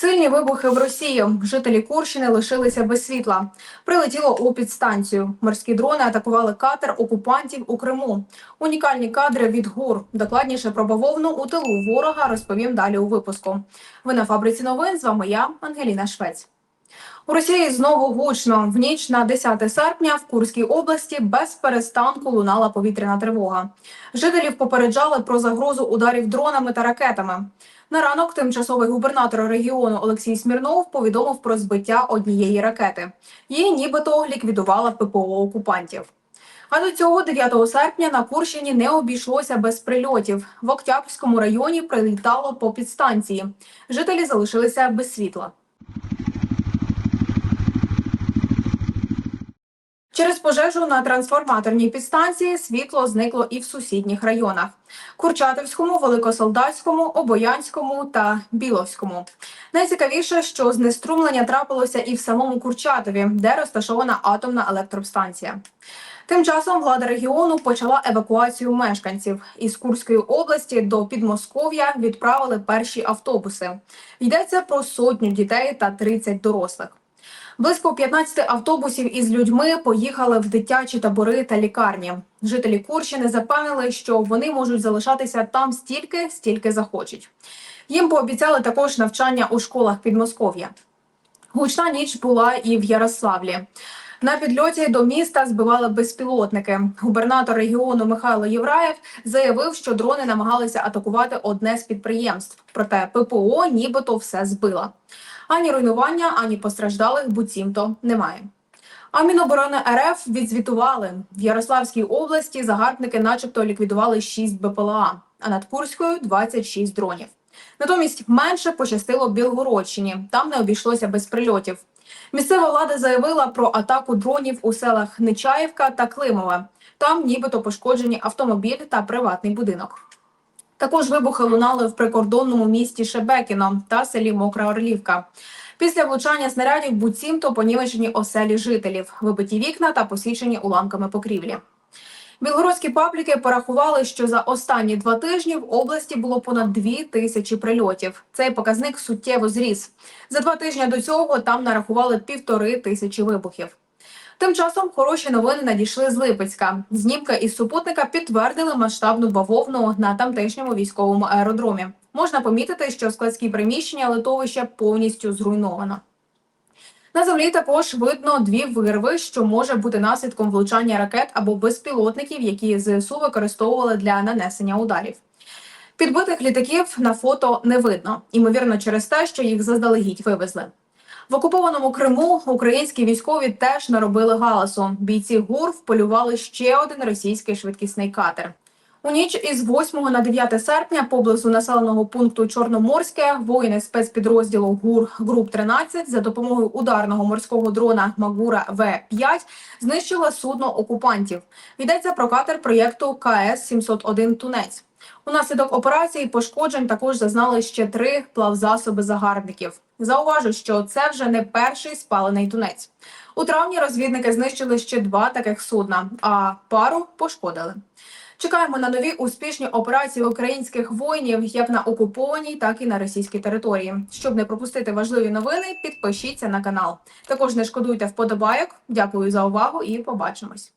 Сильні вибухи в Росії. Жителі Курщини лишилися без світла. Прилетіло у підстанцію. Морські дрони атакували катер окупантів у Криму. Унікальні кадри від гур. Докладніше про бавовну у тилу ворога розповім далі у випуску. Ви на фабриці новин. З вами я, Ангеліна Швець. У Росії знову гучно. В ніч на 10 серпня в Курській області без перестанку лунала повітряна тривога. Жителів попереджали про загрозу ударів дронами та ракетами. На ранок тимчасовий губернатор регіону Олексій Смірнов повідомив про збиття однієї ракети. Її нібито ліквідувала ППО окупантів. А до цього 9 серпня на Курщині не обійшлося без прильотів. В Октябрському районі прилітало по підстанції. Жителі залишилися без світла. Через пожежу на трансформаторній підстанції світло зникло і в сусідніх районах: Курчатовському, Великосолдатському, Обоянському та Біловському. Найцікавіше, що знеструмлення трапилося і в самому Курчатові, де розташована атомна електростанція. Тим часом влада регіону почала евакуацію мешканців із Курської області до Підмосков'я відправили перші автобуси. Йдеться про сотню дітей та 30 дорослих. Близько 15 автобусів із людьми поїхали в дитячі табори та лікарні. Жителі Курщини запевнили, що вони можуть залишатися там стільки, стільки захочуть. Їм пообіцяли також навчання у школах Підмосков'я. Гучна ніч була і в Ярославлі. На підльоті до міста збивали безпілотники. Губернатор регіону Михайло Євраєв заявив, що дрони намагалися атакувати одне з підприємств. Проте ППО нібито все збила. Ані руйнування, ані постраждалих буцімто немає. А Міноборони РФ відзвітували в Ярославській області. Загарбники, начебто, ліквідували 6 БПЛА, а над Курською 26 дронів. Натомість менше пощастило Білгородщині. Там не обійшлося без прильотів. Місцева влада заявила про атаку дронів у селах Нечаївка та Климове. Там нібито пошкоджені автомобіль та приватний будинок. Також вибухи лунали в прикордонному місті Шебекіно та селі Мокра Орлівка. Після влучання снарядів буцімто понівечені оселі жителів, вибиті вікна та посічені уламками покрівлі. Білгородські пабліки порахували, що за останні два тижні в області було понад дві тисячі прильотів. Цей показник суттєво зріс. За два тижні до цього там нарахували півтори тисячі вибухів. Тим часом хороші новини надійшли з Липецька. Знімка із супутника підтвердили масштабну бавовну на тамтешньому військовому аеродромі. Можна помітити, що складські приміщення литовища повністю зруйновано. На землі також видно дві вирви, що може бути наслідком влучання ракет або безпілотників, які ЗСУ використовували для нанесення ударів. Підбитих літаків на фото не видно, ймовірно, через те, що їх заздалегідь вивезли. В окупованому Криму українські військові теж наробили галасу. Бійці ГУР вполювали ще один російський швидкісний катер. У ніч із 8 на 9 серпня поблизу населеного пункту Чорноморське воїни спецпідрозділу ГУР Груп 13 за допомогою ударного морського дрона Магура В 5 знищили судно окупантів. Йдеться про катер проєкту КС 701 Тунець. Унаслідок операції пошкоджень також зазнали ще три плавзасоби загарбників. Зауважу, що це вже не перший спалений тунець. У травні розвідники знищили ще два таких судна, а пару пошкодили. Чекаємо на нові успішні операції українських воїнів як на окупованій, так і на російській території. Щоб не пропустити важливі новини, підпишіться на канал. Також не шкодуйте вподобайок. Дякую за увагу і побачимось.